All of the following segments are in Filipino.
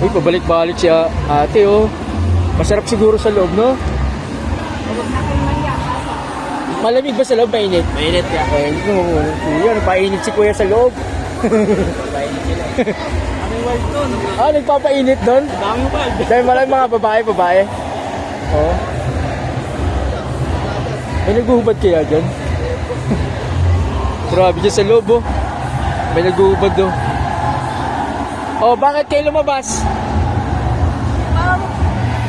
Uy, pabalik-balik siya ate oh. Masarap siguro sa loob, no? Malamig ba sa loob? Mainit? Mainit ka. Mainit mo. Kuya, nagpainit si kuya sa loob. Mainit sila. Ano yung wild doon? Ah, nagpapainit doon? Dami wild. Dahil maraming mga babae, babae. Oo. May naghuhubad kaya dyan? Grabe dyan sa loob, oh. May naghuhubad, oh. Oh, bakit kayo lumabas?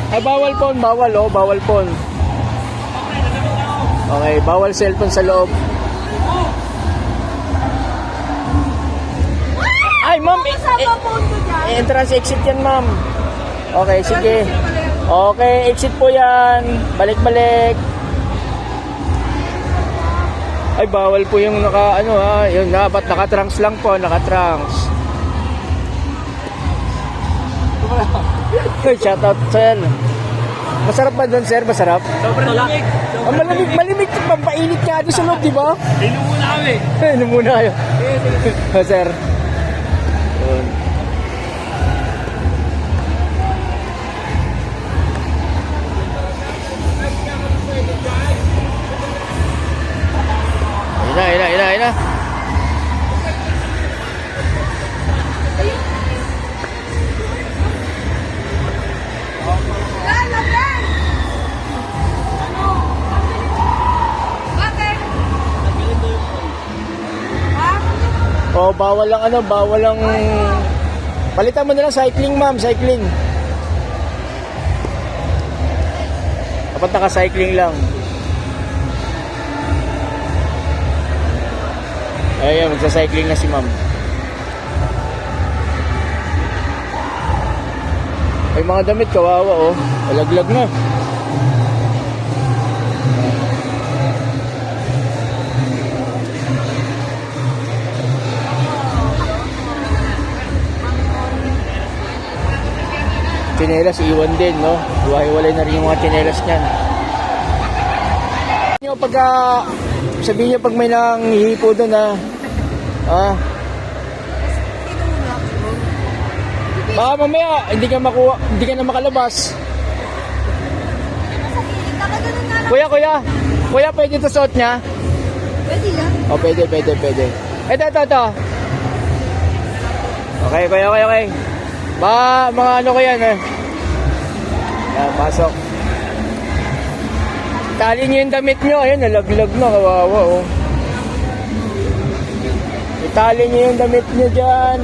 Ay, bawal pon, bawal, oh. Bawal pon. Okay, bawal cellphone sa loob. Ay, ma'am, eh, eh, entrance exit yan, ma'am. Okay, sige. Okay, exit po yan. Balik-balik. Ay, bawal po yung naka, ano ha, yun dapat nakatrunks lang po, nakatrunks. Ay, shoutout, sir. Masarap ba doon, sir? Masarap? Sobrang lamig. Ang malamig, malamig, pampainit ka doon sa loob, di ba? Inom muna kami. Ano muna kayo? Oh, sir. Yun. Ayun na, ayun na, ayun na, Oh, bawal lang ano, bawal lang... Palitan mo na lang cycling, ma'am, cycling. Dapat naka-cycling lang. Ayan, magsa-cycling na si ma'am. Ay, mga damit, kawawa, oh. Alaglag na. Chinelas, iwan din, no? Iwahiwalay na rin yung mga chinelas niyan. Yung pagka, sabihin niyo pag may nang hihipo doon na, ah, baka mamaya, hindi ka makuha, hindi ka na makalabas. Kuya, kuya, kuya, pwede ito suot niya? Pwede lang. O, pwede, pwede, pwede. Ito, ito, ito. Okay, okay, okay, okay. Ba, mga ano ko yan eh. Pasok. Tali nyo yung damit nyo. Ayan, nalaglag na. Kawawa, oh. Itali nyo yung damit nyo dyan.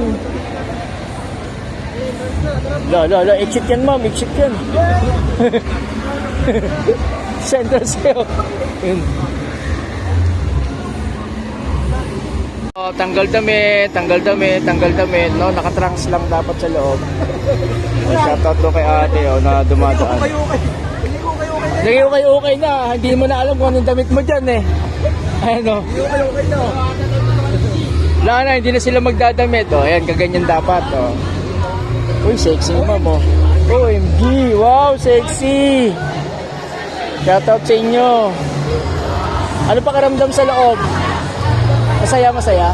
La, la, la. Exit yan, ma'am. Exit yan. Center sa'yo. Yun. Oh, tanggal damit, tanggal damit, tanggal damit, no? Nakatrunks lang dapat sa loob. Oh, shoutout to kay ate, oh, na dumadaan. Lagi okay okay na, hindi mo na alam kung anong damit mo dyan eh. Ano? Wala na, hindi na sila magdadamit. Oh, ayan, kaganyan dapat. Oh. Uy, sexy naman mo. OMG, wow, sexy. Shoutout sa inyo. Ano pa karamdam sa loob? Masaya, masaya?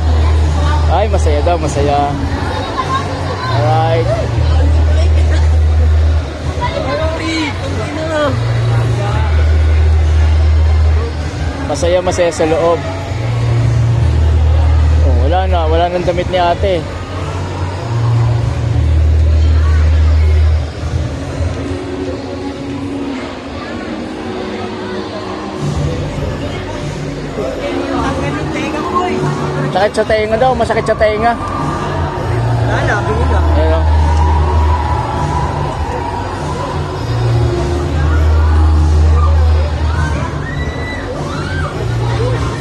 Ay, masaya daw, masaya. Masaya, masaya sa loob. Oh, wala na, wala nang damit ni ate. Sakit sa tenga daw, masakit sa tenga. Lala, bingin ka. Ayun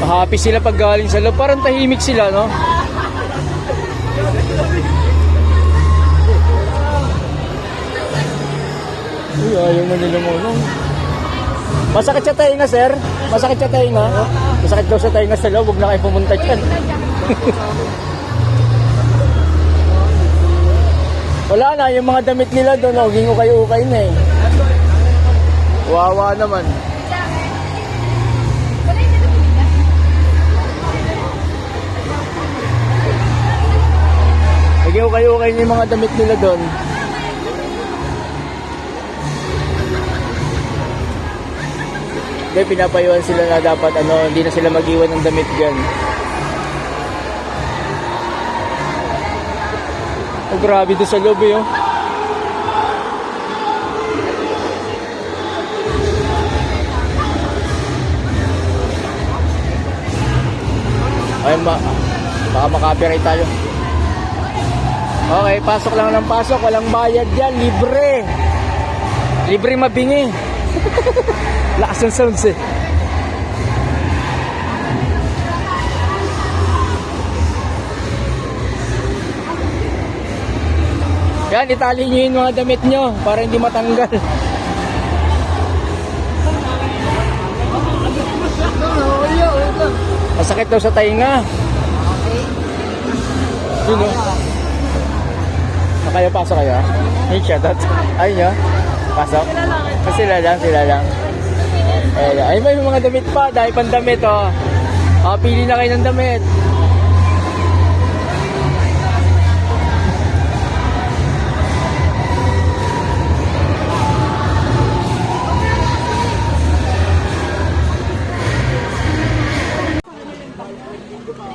Happy sila pag galing sa loob. Parang tahimik sila, no? Uy, ayaw mo nila mo. Masakit sa tainga, sir? Masakit sa tainga? Masakit daw sa tainga sa loob. Huwag na kayo pumunta dyan. Wala na, yung mga damit nila doon, oh, gingo kayo ukay na eh. Wawa naman. okay-okay yung mga damit nila doon. Kaya pinapayuhan sila na dapat ano, hindi na sila mag-iwan ng damit dyan. Oh, grabe doon sa loob eh, oh. Ayun, ma baka makapirate tayo. Okay, pasok lang ng pasok. Walang bayad yan. Libre. Libre mabingi. Lakas ng sounds eh. Yan, itali nyo yung mga damit nyo para hindi matanggal. Masakit daw sa tainga. Yun o. Kayo, pasok kayo. Hey, shoutout. Ayun nyo. Pasok. Sila lang, sila lang. Ay, ay, may mga damit pa. Dahil pang damit, oh. Oh, pili na kayo ng damit.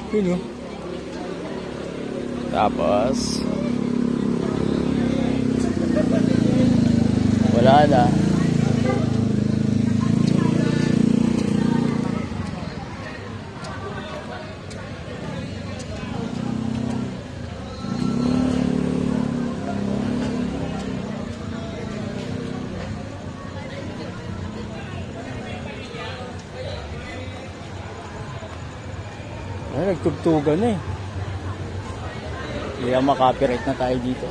Yun oh. Tapos, wala na. Ay, nagtugtugan na eh. Kaya makapiright na tayo dito.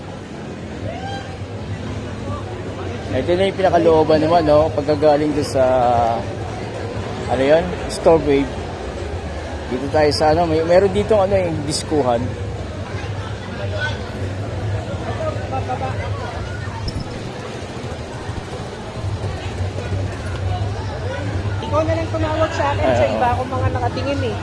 Ito na yung pinakalooban naman, no? Pagkagaling doon sa, ano yun? Store wave. Dito tayo sa, ano, may, meron dito, ano eh, diskuhan. Ikaw na lang tumawag sa akin sa Ay, oo. iba akong mga nakatingin eh.